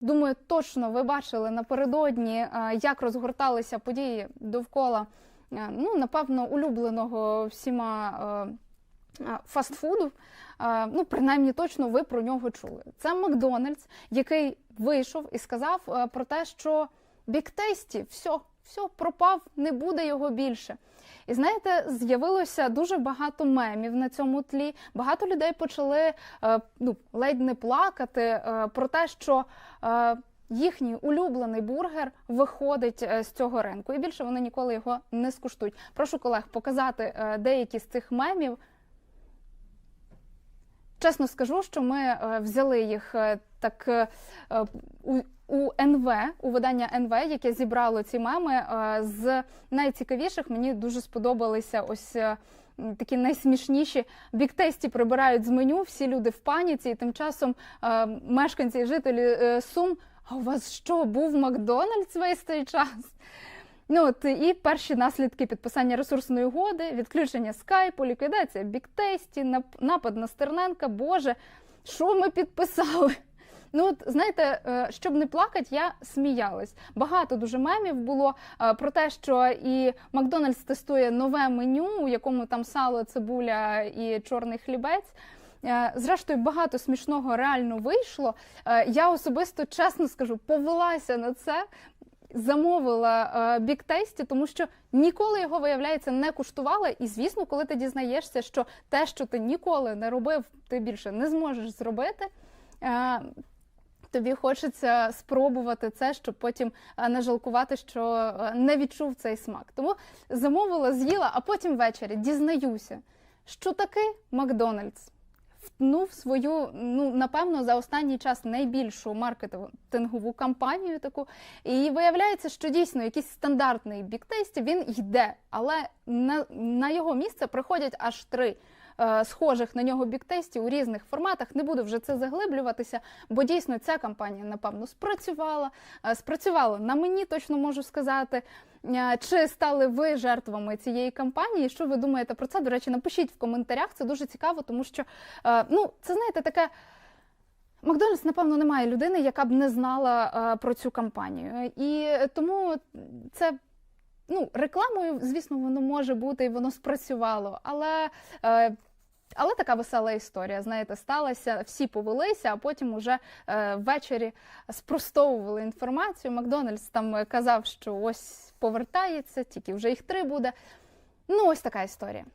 Думаю, точно ви бачили напередодні, е, як розгорталися події довкола, е, ну, напевно, улюбленого всіма е, фастфуду. Ну, принаймні, точно ви про нього чули. Це Макдональдс, який вийшов і сказав про те, що Big тесті все, все, пропав, не буде його більше. І знаєте, з'явилося дуже багато мемів на цьому тлі. Багато людей почали е, ну, ледь не плакати е, про те, що е, їхній улюблений бургер виходить з цього ринку, і більше вони ніколи його не скуштують. Прошу колег показати деякі з цих мемів. Чесно скажу, що ми взяли їх так у, НВ, у видання НВ, яке зібрало ці меми. е, З найцікавіших мені дуже сподобалися ось. е, Такі найсмішніші біктесті прибирають з меню, всі люди в паніці, і тим часом е, мешканці і жителі Сум. А у вас що, був Макдональдс весь цей час? Ну от і перші наслідки підписання ресурсної угоди, відключення скайпу, ліквідація біктесті, нап- напад на Стерненка. Боже, що ми підписали? Ну, от знаєте, е, щоб не плакати, я сміялась. Багато дуже мемів було е, про те, що і Макдональдс тестує нове меню, у якому там сало, цибуля і чорний хлібець. Е, Зрештою, багато смішного реально вийшло. Я особисто чесно скажу, повелася на це. Замовила Big Tasty, тому що ніколи його, виявляється, не куштувала. І звісно, коли ти дізнаєшся, що те, що ти ніколи не робив, ти більше не зможеш зробити. Тобі хочеться спробувати це, щоб потім е, не жалкувати, що е, не відчув цей смак. Тому замовила, з'їла, а потім ввечері дізнаюся, що таки Макдональдс втнув свою, ну напевно, за останній час найбільшу маркетингову кампанію таку. І виявляється, що дійсно якийсь стандартний біктейсті він йде, але на, на його місце приходять аж три. Е, Схожих на нього біктесті у різних форматах не буду вже це заглиблюватися, бо дійсно ця кампанія напевно спрацювала. Е, Спрацювала на мені, точно можу сказати. Е, Чи стали ви жертвами цієї кампанії? Що ви думаєте про це? До речі, напишіть в коментарях. Це дуже цікаво, тому що ну це знаєте таке. Макдональдс, напевно, немає людини, яка б не знала е, про цю кампанію. І тому це ну, рекламою, звісно, воно може бути і воно спрацювало. Але, е, але така весела історія, знаєте, сталася, всі повелися, а потім уже е, ввечері спростовували інформацію. Макдональдс там казав, що ось повертається, тільки вже їх три буде. Ну, ось така історія.